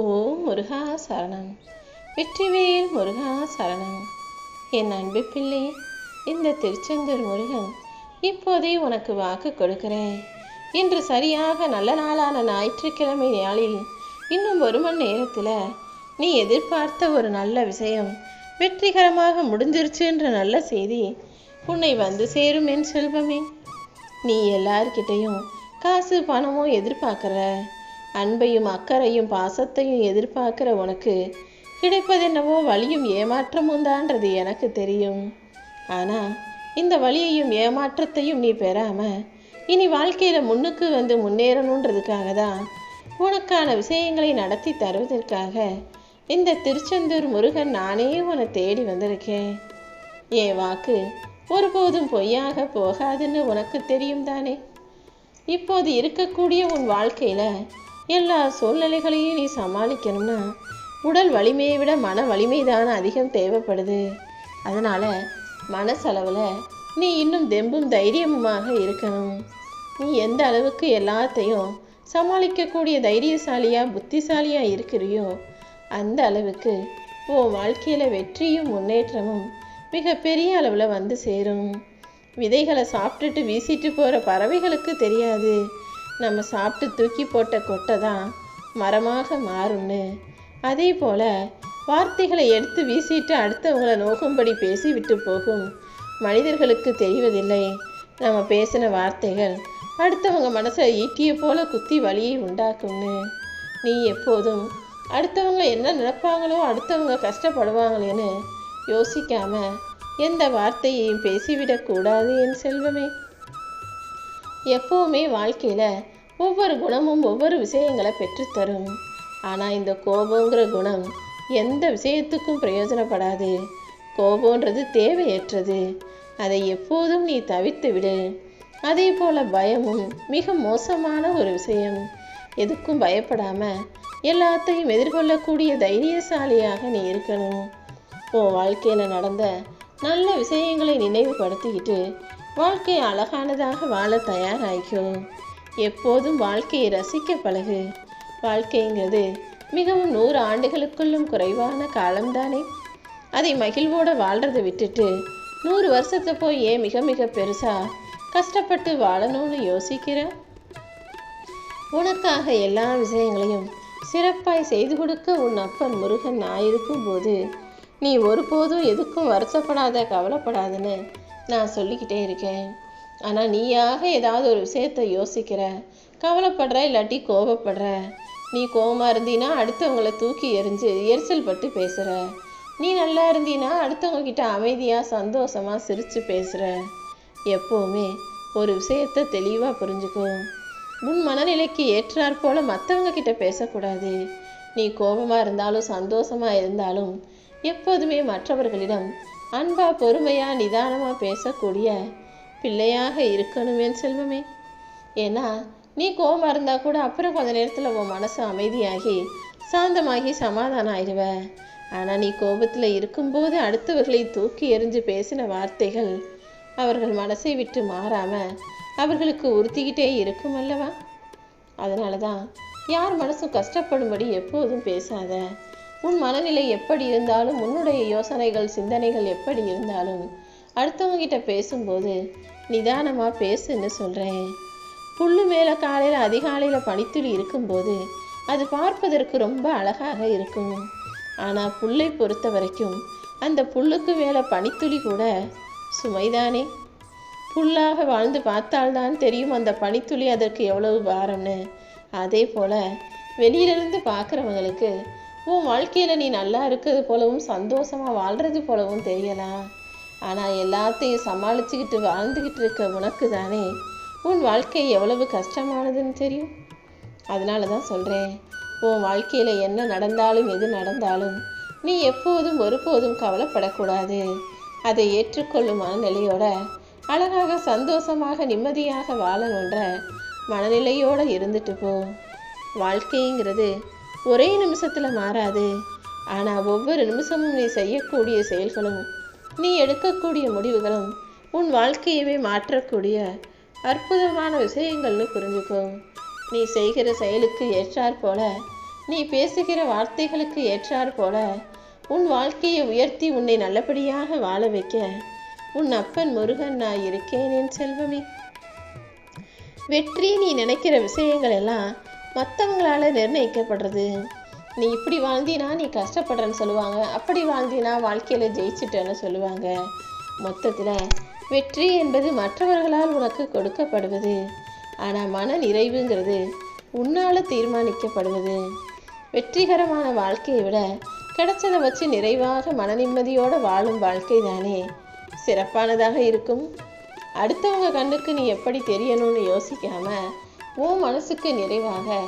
ஓ முருகா சரணம். வெற்றிவேல் முருகா சரணம். என் அன்பு பிள்ளை இந்த திருச்செந்தூர் முருகன் இப்போதே உனக்கு வாக்கு கொடுக்கிறேன். இன்று சரியாக நல்ல நாளான ஞாயிற்றுக்கிழமை நாளில் இன்னும் ஒரு மணி நேரத்தில் நீ எதிர்பார்த்த ஒரு நல்ல விஷயம் வெற்றிகரமாக முடிஞ்சிருச்சுன்ற நல்ல செய்தி உன்னை வந்து சேரும் என் செல்வமே. நீ எல்லார்கிட்டையும் காசு பணமோ எதிர்பார்க்குற அன்பையும் அக்கறையும் பாசத்தையும் எதிர்பார்க்குற உனக்கு கிடைப்பதென்னவோ வழியும் ஏமாற்றமும் தான்றது எனக்கு தெரியும். ஆனால் இந்த வழியையும் ஏமாற்றத்தையும் நீ பெறாம இனி வாழ்க்கையில் முன்னுக்கு வந்து முன்னேறணுன்றதுக்காக தான் உனக்கான விஷயங்களை நடத்தி தருவதற்காக இந்த திருச்செந்தூர் முருகன் நானே உன்னை தேடி வந்திருக்கேன். என் வாக்கு ஒருபோதும் பொய்யாக போகாதுன்னு உனக்கு தெரியும் தானே? இப்போது இருக்கக்கூடிய உன் வாழ்க்கையில் எல்லா சூழ்நிலைகளையும் நீ சமாளிக்கணும்னா உடல் வலிமையை விட மன வலிமை தான் அதிகம் தேவைப்படுது. அதனால் மனசளவில் நீ இன்னும் தெம்பும் தைரியமுமாக இருக்கணும். நீ எந்த அளவுக்கு எல்லாத்தையும் சமாளிக்கக்கூடிய தைரியசாலியாக புத்திசாலியாக இருக்கிறியோ அந்த அளவுக்கு உன் வாழ்க்கையில் வெற்றியும் முன்னேற்றமும் மிகப்பெரிய அளவில் வந்து சேரும். விதைகளை சாப்பிட்டுட்டு வீசிட்டு போகிற பறவைகளுக்கு தெரியாது. நம்ம சாப்பிட்டு தூக்கி போட்ட கொட்டை தான் மரமாக மாறும்னு. அதே போல் வார்த்தைகளை எடுத்து வீசிட்டு அடுத்தவங்களை நோக்கும்படி பேசிவிட்டு போகும். மனிதர்களுக்கு தெரிவதில்லை. நம்ம பேசின வார்த்தைகள் அடுத்தவங்க மனசை ஈட்டிய போல குத்தி வலியை உண்டாக்கும்னு. நீ எப்போதும் அடுத்தவங்க என்ன நினைப்பாங்களோ அடுத்தவங்க கஷ்டப்படுவாங்களேன்னு யோசிக்காம எந்த வார்த்தையையும் பேசிவிடக்கூடாது என் செல்வமே. எப்போவுமே வாழ்க்கையில் ஒவ்வொரு குணமும் ஒவ்வொரு விஷயங்களை பெற்றுத்தரும். ஆனால் இந்த கோபங்கிற குணம் எந்த விஷயத்துக்கும் பிரயோஜனப்படாது. கோபம்ன்றது தேவையற்றது. அதை எப்போதும் நீ தவிர்த்து விடு. அதே போல் பயமும் மிக மோசமான ஒரு விஷயம். எதுக்கும் பயப்படாமல் எல்லாத்தையும் எதிர்கொள்ளக்கூடிய தைரியசாலியாக நீ இருக்கணும். உன் வாழ்க்கையில் நடந்த நல்ல விஷயங்களை நினைவுபடுத்திக்கிட்டு வாழ்க்கையை அழகானதாக வாழ தயாராகிக்கோ எப்போதும் வாழ்க்கையை ரசிக்க பழகு. வாழ்க்கைங்கிறது மிகவும் நூறு ஆண்டுகளுக்குள்ளும் குறைவான காலம்தானே? அதை மகிழ்வோட வாழ்றதை விட்டுட்டு நூறு வருஷத்தை போய் ஏன் மிக மிக பெருசா கஷ்டப்பட்டு வாழணும்னு யோசிக்கிற? உனக்காக எல்லா விஷயங்களையும் சிறப்பாய் செய்து கொடுக்க உன் அப்பன் முருகன் நான் இருக்கும்போது நீ ஒருபோதும் எதுக்கும் வருத்தப்படாத கவலைப்படாதுன்னு நான் சொல்லிக்கிட்டே இருக்கேன். ஆனால் நீயாக ஏதாவது ஒரு விஷயத்தை யோசிக்கிற கவலைப்படுற இல்லாட்டி கோபப்படுற நீ கோபமாக இருந்தீன்னா அடுத்தவங்களை தூக்கி எறிஞ்சு எரிச்சல் பட்டு பேசுகிற நீ நல்லா இருந்தீன்னா அடுத்தவங்க கிட்ட அமைதியாக சந்தோஷமாக சிரித்து பேசுகிற எப்போவுமே ஒரு விஷயத்தை தெளிவாக புரிஞ்சுக்கும் உன் மனநிலைக்கு ஏற்றாற் போல் மற்றவங்க கிட்ட பேசக்கூடாது. நீ கோபமாக இருந்தாலும் சந்தோஷமாக இருந்தாலும் எப்போதுமே மற்றவர்களிடம் அன்பா பொறுமையாக நிதானமாக பேசக்கூடிய பிள்ளையாக இருக்கணுமே செல்வமே. ஏன்னா நீ கோபமாக இருந்தால் கூட அப்புறம் கொஞ்ச நேரத்தில் உன் மனசு அமைதியாகி சாந்தமாகி சமாதானம் ஆயிடுவ. ஆனால் நீ கோபத்தில் இருக்கும்போது அடுத்தவர்களை தூக்கி எறிஞ்சு பேசின வார்த்தைகள் அவர்கள் மனசை விட்டு மாறாமல் அவர்களுக்கு உறுத்திக்கிட்டே இருக்கும் அல்லவா? அதனால தான் யார் மனசும் கஷ்டப்படும்படி எப்போதும் பேசாத. உன் மனநிலை எப்படி இருந்தாலும் உன்னுடைய யோசனைகள் சிந்தனைகள் எப்படி இருந்தாலும் அடுத்தவங்க கிட்ட பேசும்போது நிதானமாக பேசுன்னு சொல்கிறேன் புல்லு மேலே காலையில் அதிகாலையில் பனித்துளி இருக்கும்போது அது பார்ப்பதற்கு ரொம்ப அழகாக இருக்கும். ஆனால் புல்லை பொறுத்த வரைக்கும் அந்த புல்லுக்கு மேலே பனித்துளி கூட சுமைதானே. புல்லாக வாழ்ந்து பார்த்தால்தான் தெரியும் அந்த பனித்துளி அதற்கு எவ்வளவு பாரம்னு. அதே போல் வெளியிலிருந்து பார்க்குறவங்களுக்கு உன் வாழ்க்கையில் நீ நல்லா இருக்கிறது போலவும் சந்தோஷமாக வாழ்கிறது போலவும் தெரியலாம். ஆனால் எல்லாத்தையும் சமாளிச்சுக்கிட்டு வாழ்ந்துக்கிட்டு இருக்க உனக்கு தானே உன் வாழ்க்கை எவ்வளவு கஷ்டமானதுன்னு தெரியும்? அதனால தான் சொல்கிறேன் உன் வாழ்க்கையில் என்ன நடந்தாலும் எது நடந்தாலும் நீ எப்போதும் ஒருபோதும் கவலைப்படக்கூடாது. அதை ஏற்றுக்கொள்ளும் மனநிலையோட அழகாக சந்தோஷமாக நிம்மதியாக வாழணுன்ற மனநிலையோடு இருந்துட்டு போ. வாழ்க்கைங்கிறது ஒரே நிமிஷத்தில் மாறாது. ஆனால் ஒவ்வொரு நிமிஷமும் நீ செய்யக்கூடிய செயல்களும் நீ எடுக்கக்கூடிய முடிவுகளும் உன் வாழ்க்கையவே மாற்றக்கூடிய அற்புதமான விஷயங்கள்னு புரிஞ்சுக்கோ. நீ செய்கிற செயலுக்கு ஏற்றாற் போல நீ பேசுகிற வார்த்தைகளுக்கு ஏற்றாற் போல உன் வாழ்க்கையை உயர்த்தி உன்னை நல்லபடியாக வாழ வைக்க உன் அப்பன் முருகன் நான் இருக்கேன் என் செல்வமே. வெற்றி நீ நினைக்கிற விஷயங்கள் எல்லாம் மற்றவங்களால நிர்ணயிக்கப்படுறது. நீ இப்படி வாழ்ந்தினா நீ கஷ்டப்படுறன்னு சொல்லுவாங்க. அப்படி வாழ்ந்தினா வாழ்க்கையில் ஜெயிச்சிட்டேன்னு சொல்லுவாங்க. மொத்தத்தில் வெற்றி என்பது மற்றவர்களால் உனக்கு கொடுக்கப்படுவது. ஆனால் மன நிறைவுங்கிறது உன்னால் தீர்மானிக்கப்படுவது. வெற்றிகரமான வாழ்க்கையை விட கிடைச்சதை வச்சு நிறைவாக மன நிம்மதியோடு வாழும் வாழ்க்கை தானே. சிறப்பானதாக இருக்கும். அடுத்தவங்க கண்ணுக்கு நீ எப்படி தெரியணும்னு யோசிக்காம உன் மனசுக்கு நிறைவாக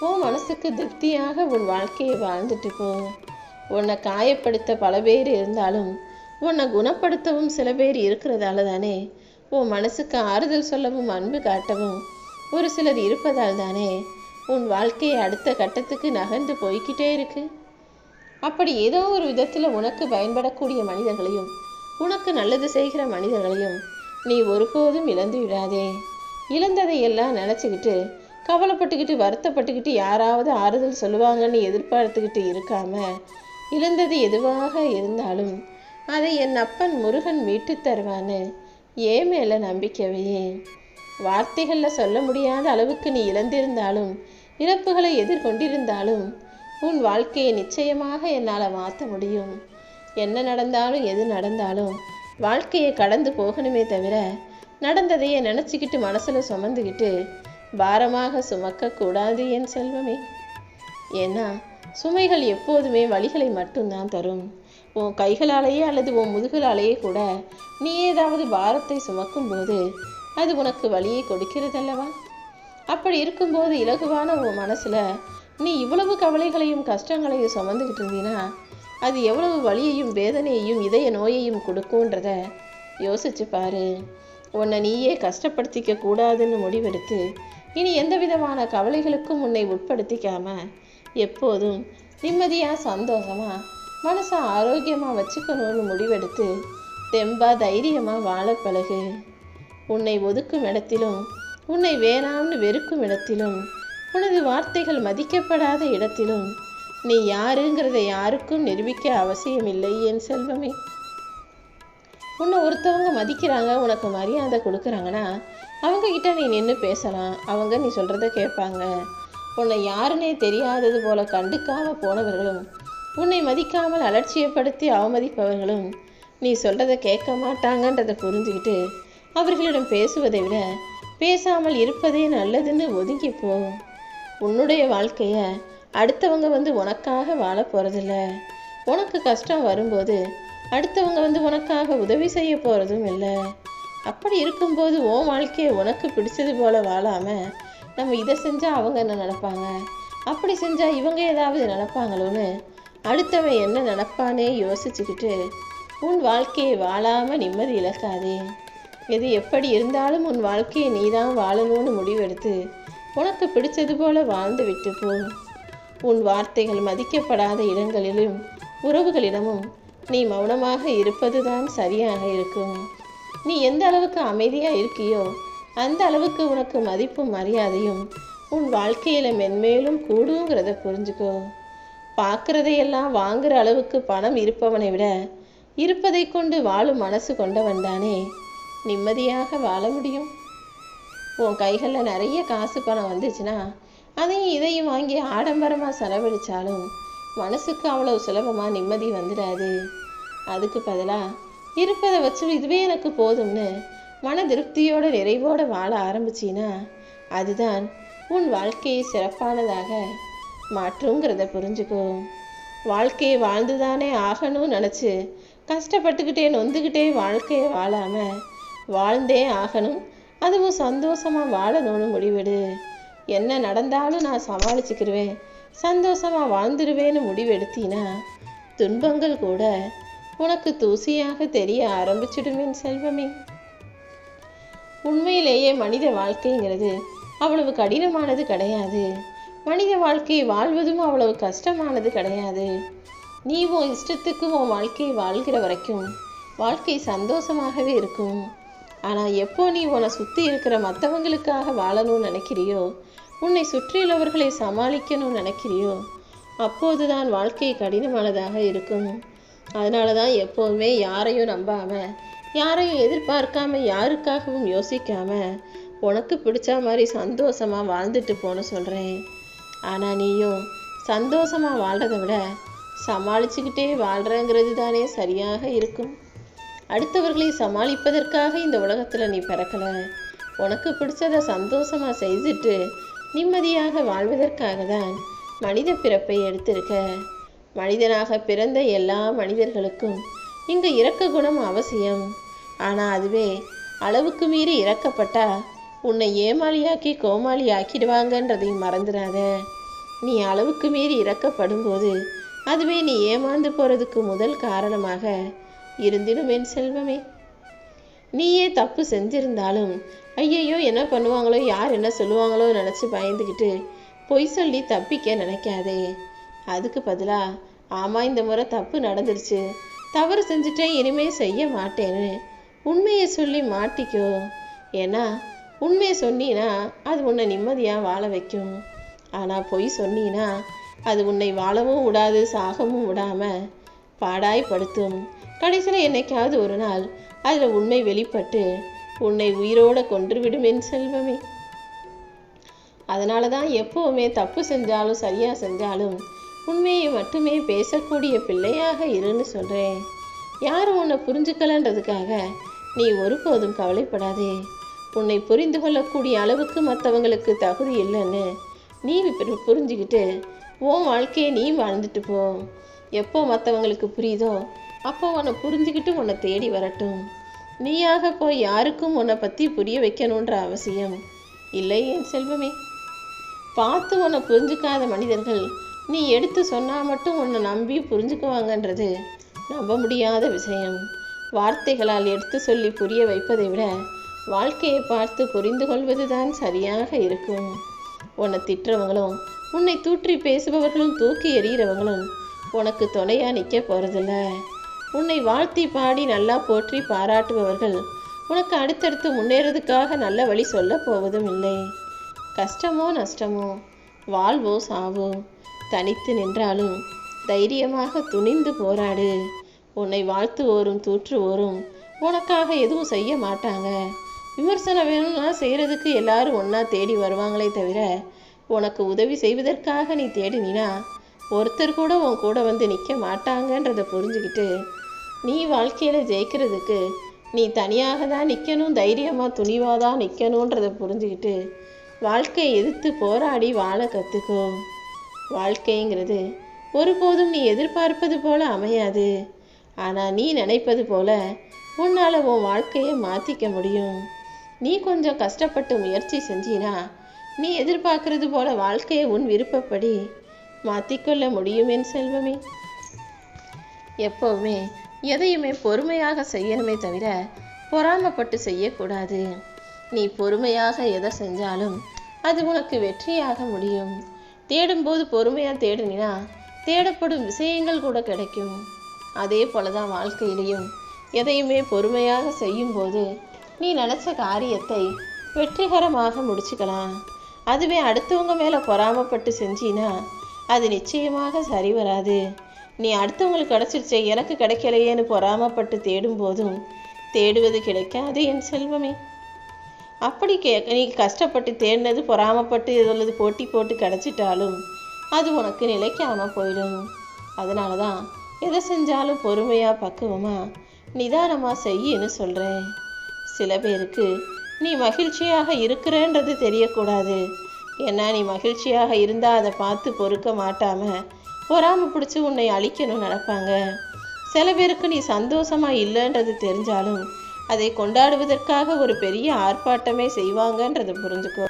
உன் மனசுக்கு திருப்தியாக உன் வாழ்க்கையை வாழ்ந்துட்டு போ உன்னை காயப்படுத்த பல பேர் இருந்தாலும் உன்னை குணப்படுத்தவும் சில பேர் இருக்கிறதால தானே உன் மனசுக்கு ஆறுதல் சொல்லவும் அன்பு காட்டவும் ஒரு சிலர் இருப்பதால் தானே உன் வாழ்க்கையை அடுத்த கட்டத்துக்கு நகர்ந்து போய்கிட்டே இருக்கு. அப்படி ஏதோ ஒரு விதத்தில் உனக்கு பயன்படக்கூடிய மனிதர்களையும் உனக்கு நல்லது செய்கிற மனிதர்களையும் நீ ஒருபோதும் இழந்து விடாதே. இழந்ததை எல்லாம் நினச்சிக்கிட்டு கவலைப்பட்டுக்கிட்டு வருத்தப்பட்டுக்கிட்டு யாராவது ஆறுதல் சொல்லுவாங்கன்னு எதிர்பார்த்துக்கிட்டு இருக்காம இழந்தது எதுவாக இருந்தாலும் அதை என் அப்பன் முருகன் மீட்டு தருவான்னு ஏன் மேலே நம்பிக்கவையே வார்த்தைகளில் சொல்ல முடியாத அளவுக்கு நீ இழந்திருந்தாலும் இழப்புகளை எதிர்கொண்டிருந்தாலும் உன் வாழ்க்கையை நிச்சயமாக என்னால் மாற்ற முடியும். என்ன நடந்தாலும் எது நடந்தாலும் வாழ்க்கையை கடந்து போகணுமே தவிர நடந்ததையே நினச்சிக்கிட்டு மனசில் சுமந்துக்கிட்டு பாரமாக சுமக்கக்கூடாது என் செல்வமே. ஏன்னா சுமைகள் எப்போதுமே வழிகளை மட்டும்தான் தரும். உன் கைகளாலேயே அல்லது உன் முதுகளாலேயே கூட நீ ஏதாவது பாரத்தை சுமக்கும்போது அது உனக்கு வழியை கொடுக்கிறதல்லவா? அப்படி இருக்கும்போது இலகுவான உன் மனசில் நீ இவ்வளவு கவலைகளையும் கஷ்டங்களையும் சுமந்துக்கிட்டு இருந்தீன்னா அது எவ்வளவு வலியையும் வேதனையையும் இதய நோயையும் கொடுக்குன்றத யோசிச்சு பாரு. உன்னை நீயே கஷ்டப்படுத்திக்க கூடாதுன்னு முடிவெடுத்து இனி எந்த விதமான கவலைகளுக்கும் உன்னை உட்படுத்திக்காம எப்போதும் நிம்மதியாக சந்தோஷமாக மனசை ஆரோக்கியமாக வச்சுக்கணும்னு முடிவெடுத்து தெம்பா தைரியமாக வாழ பழகு. உன்னை ஒதுக்கும் இடத்திலும் உன்னை வேணாம்னு வெறுக்கும் இடத்திலும் உனது வார்த்தைகள் மதிக்கப்படாத இடத்திலும் நீ யாருங்கிறத யாருக்கும் நிரூபிக்க அவசியமில்லை என் செல்வமே. உன்னை ஒருத்தவங்க மதிக்கிறாங்க உனக்கு மரியாதை கொடுக்குறாங்கன்னா அவங்கக்கிட்ட நீ நின்று பேசலாம். அவங்க நீ சொல்கிறத கேட்பாங்க. உன்னை யாருன்னே தெரியாதது போல கண்டுக்காமல் போனவர்களும் உன்னை மதிக்காமல் அலட்சியப்படுத்தி அவமதிப்பவர்களும் நீ சொல்கிறத கேட்க மாட்டாங்கன்றதை புரிஞ்சுக்கிட்டு அவர்களிடம் பேசுவதை விட பேசாமல் இருப்பதே நல்லதுன்னு ஒதுங்கி போ. உன்னுடைய வாழ்க்கையை அடுத்தவங்க வந்து உனக்காக வாழ போகிறதில்ல உனக்கு கஷ்டம் வரும்போது அடுத்தவங்க வந்து உனக்காக உதவி செய்ய போகிறதும் இல்லை. அப்படி இருக்கும்போது உன் வாழ்க்கையை உனக்கு பிடிச்சது போல வாழாமல் நம்ம இதை செஞ்சால் அவங்க என்ன நடப்பாங்க அப்படி செஞ்சால் இவங்க ஏதாவது நடப்பாங்களோன்னு அடுத்தவன் என்ன நடப்பானே யோசிச்சுக்கிட்டு உன் வாழ்க்கையை வாழாமல் நிம்மதி இழக்காதே. எது எப்படி இருந்தாலும் உன் வாழ்க்கையை நீதான் வாழணும்னு முடிவெடுத்து உனக்கு பிடிச்சது போல வாழ்ந்து விட்டு போ. உன் வார்த்தைகள் மதிக்கப்படாத இடங்களிலும் உறவுகளிடமும் நீ மௌனமாக இருப்பதுதான் சரியாக இருக்கும். நீ எந்த அளவுக்கு அமைதியாக இருக்கியோ அந்த அளவுக்கு உனக்கு மதிப்பும் மரியாதையும் உன் வாழ்க்கையில் மென்மேலும் கூடுங்கிறத புரிஞ்சுக்கோ. பார்க்குறதையெல்லாம் வாங்குற அளவுக்கு பணம் இருப்பவனை விட இருப்பதை கொண்டு வாழும் மனசு கொண்டவன் தானே. நிம்மதியாக வாழ முடியும். உன் கைகளில் நிறைய காசு பணம் வந்துச்சுன்னா அதையும் இதையும் வாங்கி ஆடம்பரமாக செலவழித்தாலும் மனசுக்கு அவ்வளவு சுலபமாக நிம்மதி வந்துடாது. அதுக்கு பதிலாக இருப்பதை வச்சு இதுவே எனக்கு போதும்னு மன திருப்தியோட நிறைவோட வாழ ஆரம்பிச்சின்னா அதுதான் உன் வாழ்க்கையை சிறப்பானதாக மாற்றுங்கிறத புரிஞ்சுக்கோ. வாழ்க்கையை வாழ்ந்துதானே ஆகணும்னு நினச்சி கஷ்டப்பட்டுக்கிட்டே நொந்துக்கிட்டே வாழ்க்கையை வாழாம வாழ்ந்தே ஆகணும். அதுவும் சந்தோஷமாக வாழணும்னு முடிவெடு. என்ன நடந்தாலும் நான் சமாளிச்சுக்கிருவேன். சந்தோஷமாக வாழ்ந்துடுவேன்னு முடிவெடுத்தினா துன்பங்கள் கூட உனக்கு தூசியாக தெரிய ஆரம்பிச்சிடுமேன் செல்வமே. உண்மையிலேயே மனித வாழ்க்கைங்கிறது அவ்வளவு கடினமானது கிடையாது. மனித வாழ்க்கையை வாழ்வதும் அவ்வளவு கஷ்டமானது கிடையாது. நீ உன் இஷ்டத்துக்கு உன் வாழ்க்கையை வாழ்கிற வரைக்கும் வாழ்க்கை சந்தோஷமாகவே இருக்கும். ஆனால் எப்போ நீ உன்னை சுற்றி இருக்கிற மற்றவங்களுக்காக வாழணும்னு நினைக்கிறியோ உன்னை சுற்றியுள்ளவர்களை சமாளிக்கணும்னு நினைக்கிறியோ அப்போதுதான் வாழ்க்கை கடினமானதாக இருக்கும். அதனால தான் எப்போதுமே யாரையும் நம்பாம யாரையும் எதிர்பார்க்காம யாருக்காகவும் யோசிக்காம உனக்கு பிடிச்ச மாதிரி சந்தோஷமா வாழ்ந்துட்டு போன சொல்கிறேன் ஆனால் நீயும் சந்தோஷமா வாழ்கிறத விட சமாளிச்சுக்கிட்டே வாழ்கிறங்கிறது தானே சரியாக இருக்கும். அடுத்தவர்களை சமாளிப்பதற்காக இந்த உலகத்தில் நீ பிறக்கலை. உனக்கு பிடிச்சதை சந்தோஷமா செய்துட்டு நிம்மதியாக வாழ்வதற்காக தான் மனித பிறப்பை எடுத்திருக்க. மனிதனாக பிறந்த எல்லா மனிதர்களுக்கும் இங்கு இரக்க குணம் அவசியம். ஆனால் அதுவே அளவுக்கு மீறி இறக்கப்பட்டா உன்னை ஏமாளியாக்கி கோமாளி ஆக்கிடுவாங்கன்றதையும் மறந்துடாத. நீ அளவுக்கு மீறி இறக்கப்படும்போது அதுவே நீ ஏமாந்து போறதுக்கு முதல் காரணமாக இருந்திடும் என் செல்வமே. நீயே தப்பு செஞ்சிருந்தாலும் ஐயையோ என்ன பண்ணுவாங்களோ யார் என்ன சொல்லுவாங்களோ நினச்சி பயந்துக்கிட்டு பொய் சொல்லி தப்பிக்க நினைக்காதே. அதுக்கு பதிலாக ஆமாம் இந்த முறை தப்பு நடந்துருச்சு. தவறு செஞ்சுட்டேன் இனிமே செய்ய மாட்டேன்னு உண்மையை சொல்லி மாட்டிக்கோ. ஏன்னா உண்மையை சொன்னீன்னா அது உன்னை நிம்மதியாக வாழ வைக்கும். ஆனால் பொய் சொன்னீன்னா அது உன்னை வாழவும் விடாது சாகவும் விடாமல் பாடாய்படுத்தும் கடைசியில் என்னைக்காவது ஒரு நாள் அதில் உண்மை வெளிப்பட்டு உன்னை உயிரோடு கொன்றுவிடும் என் செல்வமே. அதனால தான் எப்போவுமே தப்பு செஞ்சாலும் சரியாக செஞ்சாலும் உண்மையை மட்டுமே பேசக்கூடிய பிள்ளையாக இருன்னு சொல்கிறேன் யாரும் உன்னை புரிஞ்சுக்கலன்றதுக்காக நீ ஒருபோதும் கவலைப்படாதே. உன்னை புரிந்து கொள்ளக்கூடிய அளவுக்கு மற்றவங்களுக்கு தகுதி இல்லைன்னு நீ புரிஞ்சுக்கிட்டு உன் வாழ்க்கையை நீ வாழ்ந்துட்டு போ. எப்போ மற்றவங்களுக்கு புரியுதோ அப்போ உன்னை புரிஞ்சுக்கிட்டு உன்னை தேடி வரட்டும். நீயாக போய் யாருக்கும் உன்னை பற்றி புரிய வைக்கணுன்ற அவசியம் இல்லை என் செல்வமே. பார்த்து உன்னை புரிஞ்சுக்காத மனிதர்கள் நீ எடுத்து சொன்னால் மட்டும் உன்னை நம்பி புரிஞ்சுக்குவாங்கன்றது நம்ப முடியாத விஷயம். வார்த்தைகளால் எடுத்து சொல்லி புரிய வைப்பதை விட வாழ்க்கையை பார்த்து புரிந்து கொள்வதுதான் சரியாக இருக்கும். உன்னை திட்டுறவங்களும் உன்னை தூற்றி பேசுபவர்களும் தூக்கி எறிகிறவங்களும் உனக்கு துணையாக நிற்க போகிறதில்ல உன்னை வாழ்த்தி பாடி நல்லா போற்றி பாராட்டுபவர்கள் உனக்கு அடுத்தடுத்து முன்னேறதுக்காக நல்ல வழி சொல்ல போவதும் இல்லை. கஷ்டமோ நஷ்டமோ வாழ்வோ சாவோ தனித்து நின்றாலும் தைரியமாக துணிந்து போராடு. உன்னை வாழ்த்துவோரும் தூற்றுவோரும் உனக்காக எதுவும் செய்ய மாட்டாங்க. விமர்சனம் வேணும்னா செய்கிறதுக்கு எல்லாரும் ஒன்றா தேடி வருவாங்களே தவிர உனக்கு உதவி செய்வதற்காக நீ தேடினா ஒருத்தர் கூட உன் கூட வந்து நிற்க மாட்டாங்கன்றதை புரிஞ்சுக்கிட்டு நீ வாழ்க்கையில் ஜெயிக்கிறதுக்கு நீ தனியாக தான் நிற்கணும் தைரியமாக துணிவாக தான் நிற்கணுன்றதை புரிஞ்சுக்கிட்டு வாழ்க்கையை எதிர்த்து போராடி வாழ கற்றுக்கோ வாழ்க்கைங்கிறது ஒருபோதும் நீ எதிர்பார்ப்பது போல அமையாது. ஆனால் நீ நினைப்பது போல உன்னால் உன் வாழ்க்கையை மாற்றிக்க முடியும். நீ கொஞ்சம் கஷ்டப்பட்டு முயற்சி செஞ்சினா நீ எதிர்பார்க்கறது போல வாழ்க்கையை உன் விருப்பப்படி மாற்றிக்கொள்ள முடியும் செல்வமே. எப்போவுமே எதையுமே பொறுமையாக செய்யணுமே தவிர பொறாமப்பட்டு செய்யக்கூடாது. நீ பொறுமையாக எதை செஞ்சாலும் அது உனக்கு வெற்றியாக முடியும். தேடும்போது பொறுமையாக தேடினா தேடப்படும் விஷயங்கள் கூட கிடைக்கும். அதே போல தான் வாழ்க்கையிலையும். எதையுமே பொறுமையாக செய்யும்போது நீ நினச்ச காரியத்தை வெற்றிகரமாக முடிச்சுக்கலாம். அதுவே அடுத்தவங்க மேலே பொறாமப்பட்டு செஞ்சினா அது நிச்சயமாக சரி வராது. நீ அடுத்தவங்களுக்கு கிடச்சிருச்சே எனக்கு கிடைக்கலையேன்னு பொறாமப்பட்டு தேடும் போதும் தேடுவது கிடைக்காது என் செல்வமே. அப்படி கே நீ கஷ்டப்பட்டு தேடினது பொறாமப்பட்டு எதுள்ளது போட்டி போட்டு கிடச்சிட்டாலும் அது உனக்கு நிலைக்காமல் போயிடும். அதனால தான் எதை செஞ்சாலும் பொறுமையாக பக்குவமாக நிதானமாக செய்யின்னு சொல்கிறேன் சில பேருக்கு நீ மகிழ்ச்சியாக இருக்கிறேன்றது தெரியக்கூடாது. ஏன்னா நீ மகிழ்ச்சியாக இருந்தால் அதை பார்த்து பொறுக்க மாட்டாமல் பொறாமல் பிடிச்சி உன்னை அழிக்கணும் நடப்பாங்க சில பேருக்கு நீ சந்தோஷமா இல்லைன்றது தெரிஞ்சாலும் அதை கொண்டாடுவதற்காக ஒரு பெரிய ஆர்ப்பாட்டமே செய்வாங்கன்றதை புரிஞ்சுக்கோ.